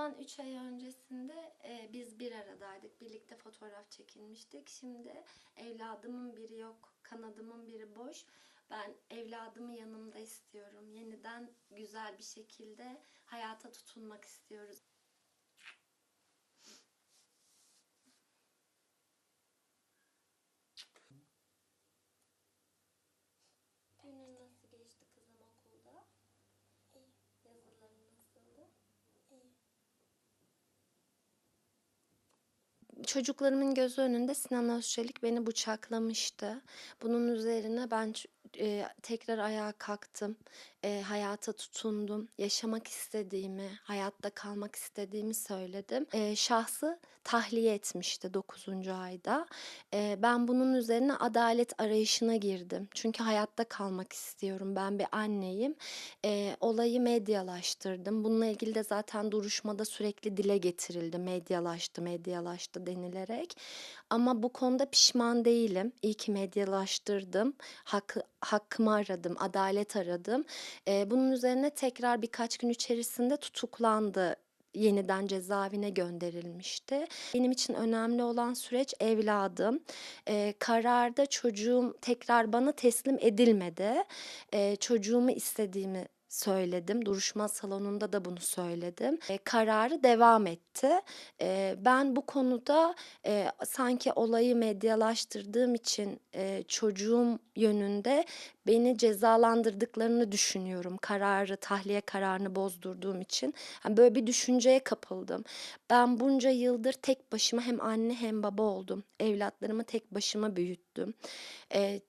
Bundan 3 ay öncesinde e, biz bir aradaydık. Birlikte fotoğraf çekilmiştik. Şimdi evladımın biri yok, kanadımın biri boş. Ben evladımı yanımda istiyorum. Yeniden güzel bir şekilde hayata tutunmak istiyoruz. Çocuklarımın gözü önünde Sinan Özçelik beni bıçaklamıştı. Bunun üzerine ben e, tekrar ayağa kalktım. E, hayata tutundum. Yaşamak istediğimi, hayatta kalmak istediğimi söyledim. E, şahsı tahliye etmişti 9. ayda. E, ben bunun üzerine adalet arayışına girdim. Çünkü hayatta kalmak istiyorum. Ben bir anneyim. E, olayı medyalaştırdım. Bununla ilgili de zaten duruşmada sürekli dile getirildi. Medyalaştı, medyalaştı denilerek. Ama bu konuda pişman değilim. İyi ki medyalaştırdım. Hakkı, hakkımı aradım, adalet aradım. E, bunun üzerine tekrar birkaç gün içerisinde tutuklandı. Yeniden cezaevine gönderilmişti. Benim için önemli olan süreç evladım. E, kararda çocuğum tekrar bana teslim edilmedi. E, çocuğumu istediğimi söyledim. Duruşma salonunda da bunu söyledim. E, kararı devam etti. E, ben bu konuda e, sanki olayı medyalaştırdığım için e, çocuğum yönünde beni cezalandırdıklarını düşünüyorum. Kararı, tahliye kararını bozdurduğum için. Yani böyle bir düşünceye kapıldım. Ben bunca yıldır tek başıma hem anne hem baba oldum. Evlatlarımı tek başıma büyüttüm. E,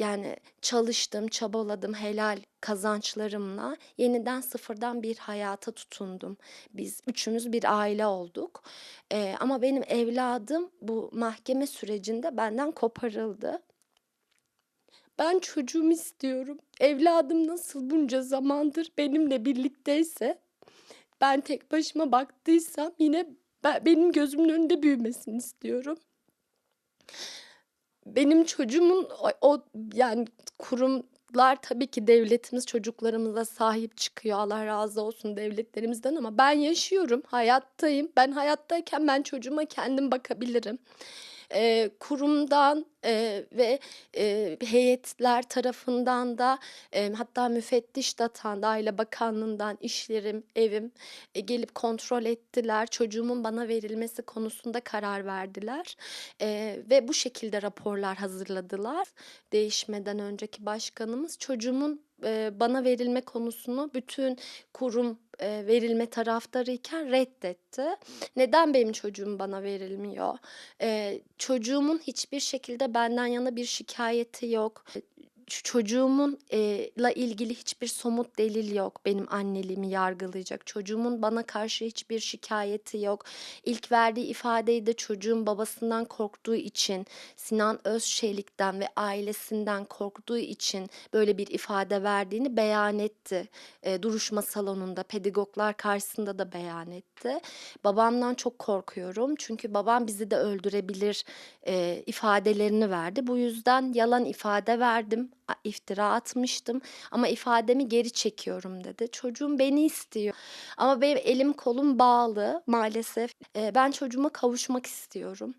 yani çalıştım, çabaladım helal kazançlarımla yeniden sıfırdan bir hayata tutundum. Biz üçümüz bir aile olduk. Ee, ama benim evladım bu mahkeme sürecinde benden koparıldı. Ben çocuğumu istiyorum. Evladım nasıl bunca zamandır benimle birlikteyse, ben tek başıma baktıysam yine ben, benim gözümün önünde büyümesini istiyorum benim çocuğumun o, o yani kurumlar tabii ki devletimiz çocuklarımıza sahip çıkıyor. Allah razı olsun devletlerimizden ama ben yaşıyorum, hayattayım. Ben hayattayken ben çocuğuma kendim bakabilirim. Ee, kurumdan e, ve e, heyetler tarafından da e, hatta müfettiş datan da Aile Bakanlığı'ndan işlerim, evim e, gelip kontrol ettiler. Çocuğumun bana verilmesi konusunda karar verdiler. E, ve bu şekilde raporlar hazırladılar. Değişmeden önceki başkanımız çocuğumun e, bana verilme konusunu bütün kurum e, verilme taraftarıyken reddetti. Neden benim çocuğum bana verilmiyor? E, çocuğumun hiçbir şekilde benden yana bir şikayeti yok. Ç- Çocuğumun e, la ilgili hiçbir somut delil yok benim anneliğimi yargılayacak. Çocuğumun bana karşı hiçbir şikayeti yok. İlk verdiği ifadeyi de çocuğun babasından korktuğu için, Sinan Özçelik'ten ve ailesinden korktuğu için böyle bir ifade verdiğini beyan etti. E, duruşma salonunda, pedagoglar karşısında da beyan etti. Babamdan çok korkuyorum çünkü babam bizi de öldürebilir e, ifadelerini verdi. Bu yüzden yalan ifade verdim, iftira atmıştım ama ifademi geri çekiyorum dedi. Çocuğum beni istiyor ama benim elim kolum bağlı maalesef. E, ben çocuğuma kavuşmak istiyorum.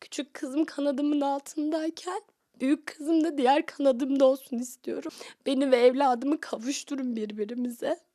Küçük kızım kanadımın altındayken büyük kızım da diğer kanadımda olsun istiyorum. Beni ve evladımı kavuşturun birbirimize.